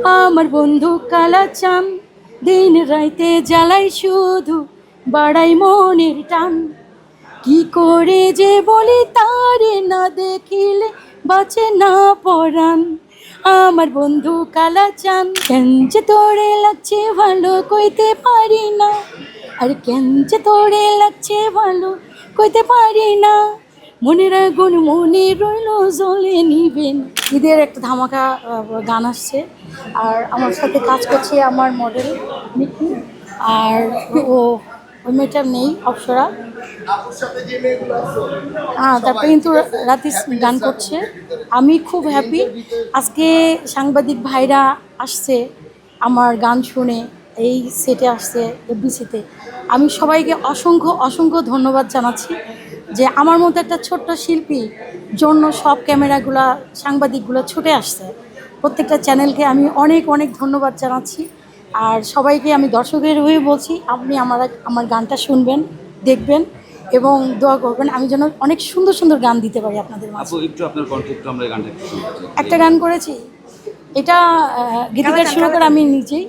আমার বন্ধু কালাচান, দিন রাইতে জ্বালাই শুধু বাড়াই মনের টান। কি করে যে বলি তারে না দেখিলে বাঁচে না পরাণ। আমার বন্ধু কালাচান, কেন যে তোরে লাগছে ভালো কইতে পারি না? আর কেন যে তোরে লাগছে ভালো কইতে পারি না? মনের আগুন মনে রইল জ্বলে নিবেন। ঈদের একটা ধামাকা গান আসছে। আর আমার সাথে কাজ করছে আমার মডেল মিকি আর ও ওই মেয়েটার নেই, অপসরা। হ্যাঁ তারপরে কিন্তু রাতে গান করছে। আমি খুব হ্যাপি আজকে সাংবাদিক ভাইরা আসছে আমার গান শুনে, এই সেটে আসছে এফবিসিতে আমি সবাইকে অসংখ্য অসংখ্য ধন্যবাদ জানাচ্ছি। যে আমার মতো একটা ছোট্ট শিল্পী জন্য সব ক্যামেরাগুলা সাংবাদিকগুলো ছুটে আসছে। প্রত্যেকটা চ্যানেলকে আমি অনেক অনেক ধন্যবাদ জানাচ্ছি। আর সবাইকে আমি দর্শকের হয়ে বলছি আপনি আমার আমার গানটা শুনবেন দেখবেন এবং দোয়া করবেন আমি যেন অনেক সুন্দর সুন্দর গান দিতে পারি আপনাদের মাঝে। একটু আপনার আমরা গানটা গান করেছি। এটা গীতিকার সুরকার আমি নিজেই।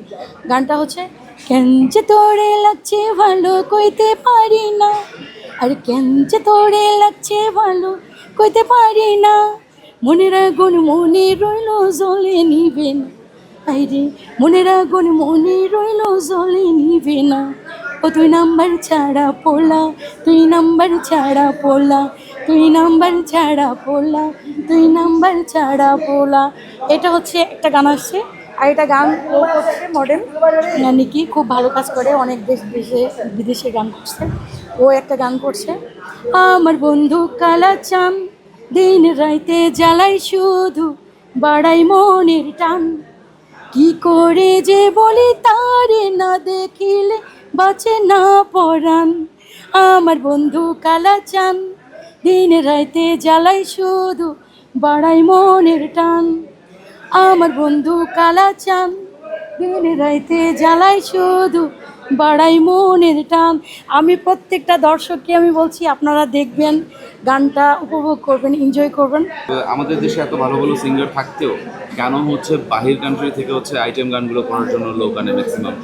গানটা হচ্ছে কেন যে তোরে লাগছে ভালো কইতে পারি না? আর কেন যে তোরে লাগছে ভালো, কইতে পারি না। মনের আগুন মনে রইল জ্বলে নিবেন আইরে, মনের আগুন মনে রইল, জলে নিবে না। ও তুই নাম্বার ছাড়া পোলা, তুই নাম্বার ছাড়া পোলা, তুই নাম্বার ছাড়া পোলা, তুই নাম্বার ছাড়া পোলা। এটা হচ্ছে একটা গান আসছে। আর এটা গান মডেল নিকি খুব ভালো কাজ করে, অনেক দেশ দেশে বিদেশে গান করছে। ও একটা গান করছে, আমার বন্ধু কালা চান দিন রাইতে জ্বালাই শুধু বাড়াই মনের টান। কি করে যে বলি তারে না দেখিলে বাঁচে না পরাণ। আমার বন্ধু কালা চান দিন রাইতে জ্বালাই শুধু বাড়াই মনের টান। আমার বন্ধু কালা চান দিন রাইতে জ্বালাই শুধু বাড়াই মনের টান। আমি প্রত্যেকটা দর্শককে আমি বলছি আপনারা দেখবেন গানটা উপভোগ করবেন এনজয় করবেন। আমাদের দেশে এত ভালো ভালো সিঙ্গার থাকতেও কেন হচ্ছে বাহির কান্ট্রি থেকে হচ্ছে আইটেম গানগুলো করার জন্য লোক আনে ম্যাক্সিমাম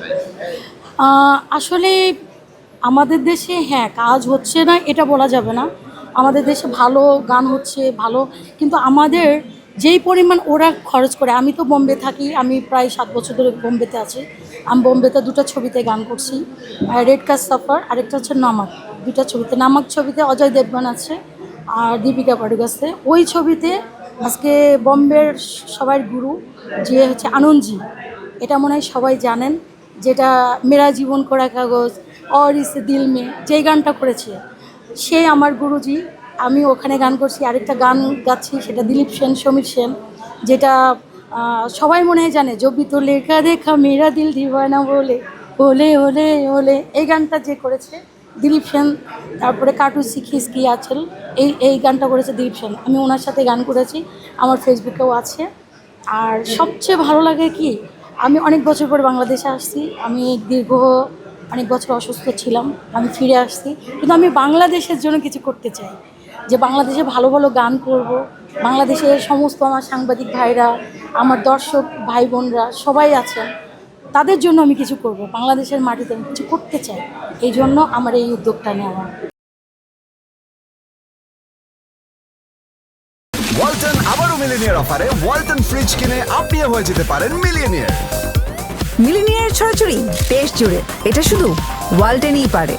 আসলে আমাদের দেশে হ্যাঁ কাজ হচ্ছে না এটা বলা যাবে না। আমাদের দেশে ভালো গান হচ্ছে ভালো। কিন্তু আমাদের যেই পরিমাণ ওরা খরচ করে, আমি তো বোম্বে থাকি, আমি প্রায় সাত বছর ধরে বোম্বেতে আছি। আমি বোম্বেতে দুটো ছবিতে গান করছি রেড কাজ সাফার আরেকটা হচ্ছে নামাক দুটা ছবিতে। নামাক ছবিতে অজয় দেবগান আছে আর দীপিকা পাডুক আছে। ওই ছবিতে আজকে বম্বের সবার গুরু, যে হচ্ছে আনন্দজি। এটা মনে হয় সবাই জানেন, যেটা মেরা জীবন করা কাগজ অর ইস দিল যেই গানটা করেছে, সে আমার গুরুজি। আমি ওখানে গান করছি, আরেকটা গান গাচ্ছি, সেটা দিলীপ সেন, সমীর সেন, যেটা সবাই মনে হয় জানে, জবি তো লেখা দেখা মেরা দিল দিওয়ানা বলে ওলে ওলে ওলে এই গানটা যে করেছে দিলীপ সেন, তারপরে কাটু শিখিস কি আছেল এই এই গানটা করেছে দিলীপ সেন। আমি ওনার সাথে গান করেছি, আমার ফেসবুকেও আছে। আর সবচেয়ে ভালো লাগে কি, আমি অনেক বছর পরে বাংলাদেশে আসছি, আমি দীর্ঘ অনেক বছর অসুস্থ ছিলাম, আমি ফিরে আসছি, কিন্তু আমি বাংলাদেশের জন্য কিছু করতে চাই। যে বাংলাদেশে ভালো ভালো গান করব বাংলাদেশের সমস্ত আমার সাংবাদিক ভাইরা আমার দর্শক ভাই বোনরা সবাই আছেন তাদের জন্য আমি কিছু করব। বাংলাদেশের মাটিতে আমি কিছু করতে চাই। এই জন্য আমার এই উদ্যোগটা নেওয়া। ওয়ালটন আবারও মিলিনিয়ার অফারে ওয়ালটন ফ্রিজ কিনে আপনিও হয়ে যেতে পারেন মিলিয়নিয়ার মিলিনিয়ার ছড়াছড়ি দেশ জুড়ে। এটা শুধু ওয়ালটেনই পারে।